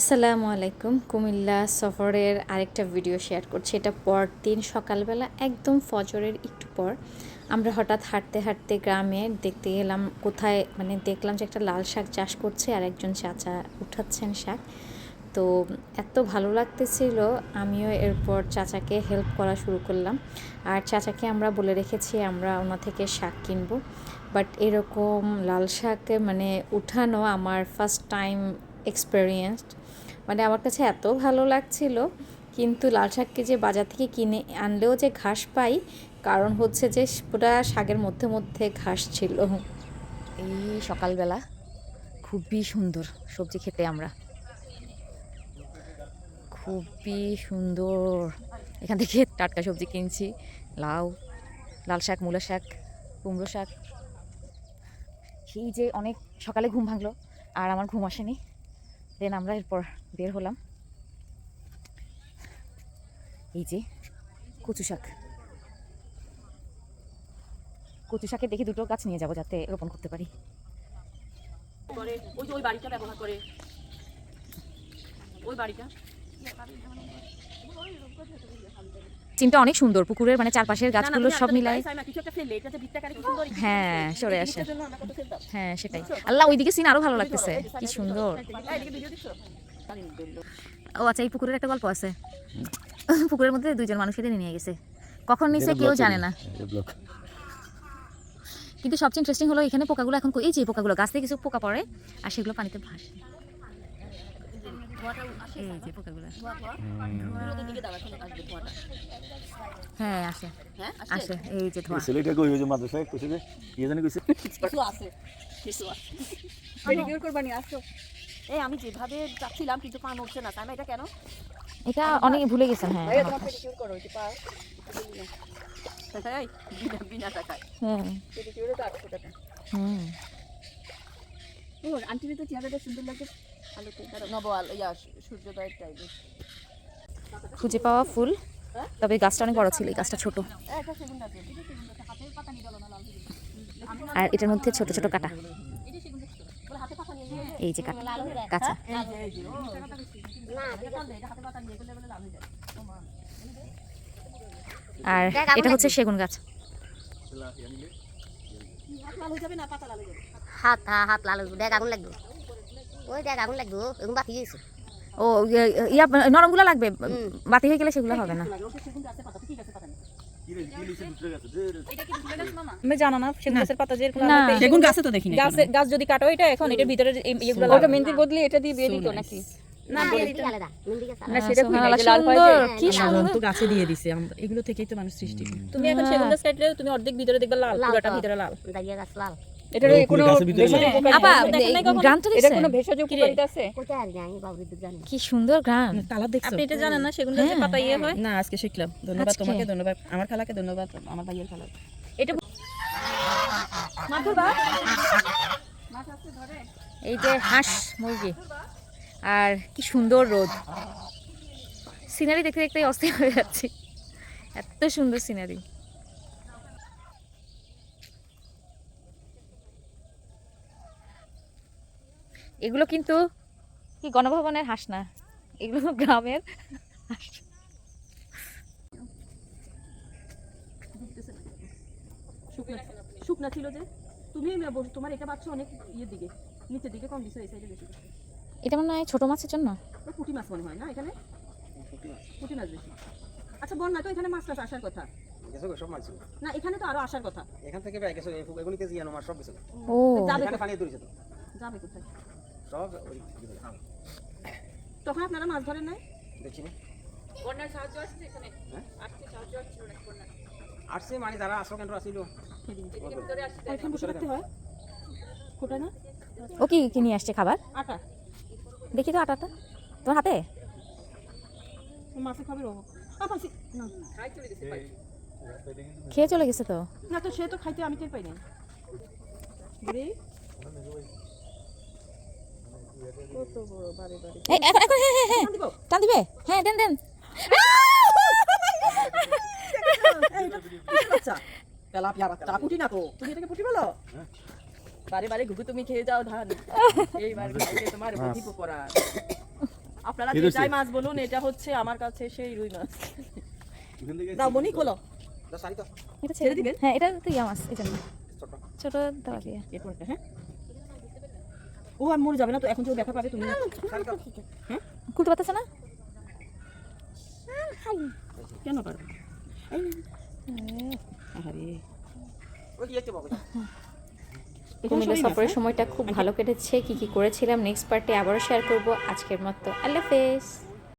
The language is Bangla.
আসসালামু আলাইকুম। কুমিল্লা সফরের আরেকটা ভিডিও শেয়ার করছি। এটা পর পরদিন সকালবেলা, একদম ফজরের একটু পর। আমরা হঠাৎ হাঁটতে হাঁটতে গ্রামে দেখতে গেলাম কোথায় মানে দেখলাম যে একটা লাল শাক চাষ করছে আর একজন চাচা উঠাচ্ছেন শাক। তো এত ভালো লাগতেছিল, আমিও এরপর চাচাকে হেল্প করা শুরু করলাম। আর চাচাকে আমরা বলে রেখেছি, আমরা ওনা থেকে শাক কিনবো। বাট এরকম লাল শাক মানে উঠানো আমার ফার্স্ট টাইম এক্সপেরিয়েন্সড মানে আমার কাছে এত ভালো লাগছিল, কিন্তু লাল শাককে যে বাজার থেকে কিনে আনলেও যে ঘাস পাই, কারণ হচ্ছে যে পুরা শাকের মধ্যে মধ্যে ঘাস ছিল। এই সকালবেলা খুবই সুন্দর সবজি খেতে আমরা। খুবই সুন্দর। এখান থেকে টাটকা সবজি কিনছি, লাউ, লাল শাক, মূলা শাক, কুমড়ো শাক। সেই যে অনেক সকালে ঘুম ভাঙলো, আর আমার ঘুম আসেনি। দেন আমরা এরপর বের হলাম। এই যে কচু শাক। কচু শাকে দেখি দুটো গাছ নিয়ে যাব যাতে রোপণ করতে পারি। করে ওই যে ওই বাড়িটা ব্যবহার করে। ওই বাড়িটা। সিনটা অনেক সুন্দর পুকুরের মানে চারপাশের গাছগুলো সব মিলাই। কিছু একটা ফেললে এটা যে বৃত্তাকারে কি সুন্দর হ্যাঁ সরে আসে। হ্যাঁ সেটাই। আল্লাহ ওইদিকে সিন আরও ভালো লাগতেছে। কি সুন্দর। ও আচ্ছা এই পুকুরের একটা গল্প আছে। পুকুরের মধ্যে দুইজন মানুষকে টেনে নিয়ে গেছে। কখন নিছে কেউ জানে না। কিন্তু সবচেয়ে ইন্টারেস্টিং হলো এখানে পোকাগুলো এখন এই যে পোকাগুলো গাছ থেকে কিছু পোকা পড়ে আর সেগুলো পানিতে ভাসে। হ্যাঁ আসে হ্যাঁ, আসে। এই যে ধোঁয়া। ছেলেটা কই যে মাদ্রাসায় কইছে যে ইয়ে জানি কইছে। কিছু আছে, কিছু আছে। পেডিকিউর করবানি, আসো। এই আমি যেভাবে চাচ্ছিলাম কিন্তু পা নড়ছে না তাই না? এটা কেন? এটা অনেকে ভুলে গেছেন হ্যাঁ বিনা- টাকায়। হ্যাঁ। পেডিকিউরে তো আটশো টাকা। হুম। ও আন্টির তো চেহারাটা সুন্দর লাগে আলোতে দাঁড়াও, নব আলো ইয়া সূর্যোদয়ের টাইমে খুঁজে পাওয়া ফুল তবে গাছটা অনেক বড় ছিল এই গাছটা ছোট। দিকে আর এটার মধ্যে ছোট ছোট কাটা এটা সেগুন দেখছ বলে হাতে পাতা নিয়ে গেলে এই যে কাটা কাঁচা। আর এটা হচ্ছে সেগুন গাছ। হাত লাল হয়ে যাবে না পাতা লাল হয়ে যাবে। হাত লাল দেখ আগুন লাগবে। ওই দেখ আগুন লাগবে এরকম ও ইয়া- ইয়া নরমগুলো লাগবে। বাতি হয়ে গেলে সেগুলো হবে না। লাগে ওকে সেগুন আছে পাতা ঠিক আছে পাতা নেই কি রে কি লিসে ভিতরে গেছে যে এটা কি ভুলে গেছ মামা? আমি জানো না সেগুন গাছের পাতা যে সেগুন গাছে তো দেখিনি গাছ গাছ যদি কাটো এটা এখন এটার ভিতরে ওটা বদলে এটা দিয়ে বিয়ে দিত নাকি? হয় এগুলো থেকেই তো মানুষ সৃষ্টি তুমি এখন সেগুন গাছ কাটলে তুমি অর্ধেক ভিতরে দেখবে লাল পুরোটা ভিতরে লাল। গাছ লাল। এটার কোনো গাছের ভিতরে ভেষজ লাগে। উপকারিতা আপা আছে? দেখেন নাই কখনো? গ্রামটা এটা কোনো ভেষজ উপকারিতা আছে? আর জানি বাবুর দুধ জানি। কি সুন্দর গ্রাম। কালার দেখছ? আপনি এটা জানেন না? সেগুন গাছের হ্যাঁ। পাতা ইয়ে হয়? না আজকে শিখলাম। ধন্যবাদ তোমাকে ধন্যবাদ। আমার খালাকে ধন্যবাদ আমার ভাইয়ের খালা এই যে হাঁস মুরগি। আর কি সুন্দর রোদ। সিনারি দেখতে দেখতে অস্থির হয়ে যাচ্ছি। এত সুন্দর সিনারি। এগুলো কিন্তু কি গণভবনের হাঁস না? এগুলো গ্রামের হাঁস। শুকনা ছিল। যে? তুমি তোমার এটা পাচ্ছ অনেক ইয়ের দিকে। নিচের দিকে কম দিছো এই সাইডে বেশি। এটা মনে হয় ছোট মাছের জন্য। পুঁটি মাছ মনে হয় না এখানে? পুঁটি মাছ বেশি। আচ্ছা বল না তো এখানে মাছ টাছ আসার কথা। গেছো গো, সব মাছ না এখানে তো আরও আসার কথা। এখান থেকে গেছো এই- এগুলি কেজি আনো মাছ সব গেছো ও। যাবে এখানে পানি তো। যাবে কোথায়? সব ওই হ্যাঁ, তখন আপনারা মাছ ধরেন নাই? দেখছি না বন্যার সাহায্য আসছে এখানে? হ্যাঁ? সাহায্য আসছিল নাকি বন্যার? আসছে মানে যারা আসো কেন আসিল। এখানে বসে থাকতে হয়? কোটায় না? ও কি কি নিয়ে আসছে খাবার? আটা। দেখি তো আটাটা। তোমার হাতে? মাছে খাবে রবো পাচ্ছি না। খাই চলে গেছে খেয়ে চলে গেছে তো? না তো সে তো খাইতে আমি টের পাই না বুড়ি কত বড় বারে বারে এই এখন এখন হ্যাঁ হ্যাঁ হ্যাঁ। টান দিবে। হ্যাঁ দেন দেন। তেলাপিয়া বাচ্চা পুটি না তো তুমি এটাকে পুটি বলো বারে বারে ঘুঘু তুমি খেয়ে যাও ধান। এইবার তোমার বুদ্ধি পড়া আপনারা যেটাই মাছ বলুন এটা হচ্ছে আমার কাছে সেই রুই মাছ। দাও খোলো। এটা ছেড়ে দিবেন? হ্যাঁ এটা তো ইয়া মাছ এই জন্য ছোট হ্যাঁ? ও আর মরে যাবে না তো এখন ব্যথা পাবে তুমি হ্যাঁ? খুলতে পারতেছে না? কেন পারবে কুমিল্লা সফরের সময়টা খুব ভালো কেটেছে কি কি করেছিলাম নেক্সট পার্টে আবারও শেয়ার করব। আজকের মতো আল্লাহ হাফেজ।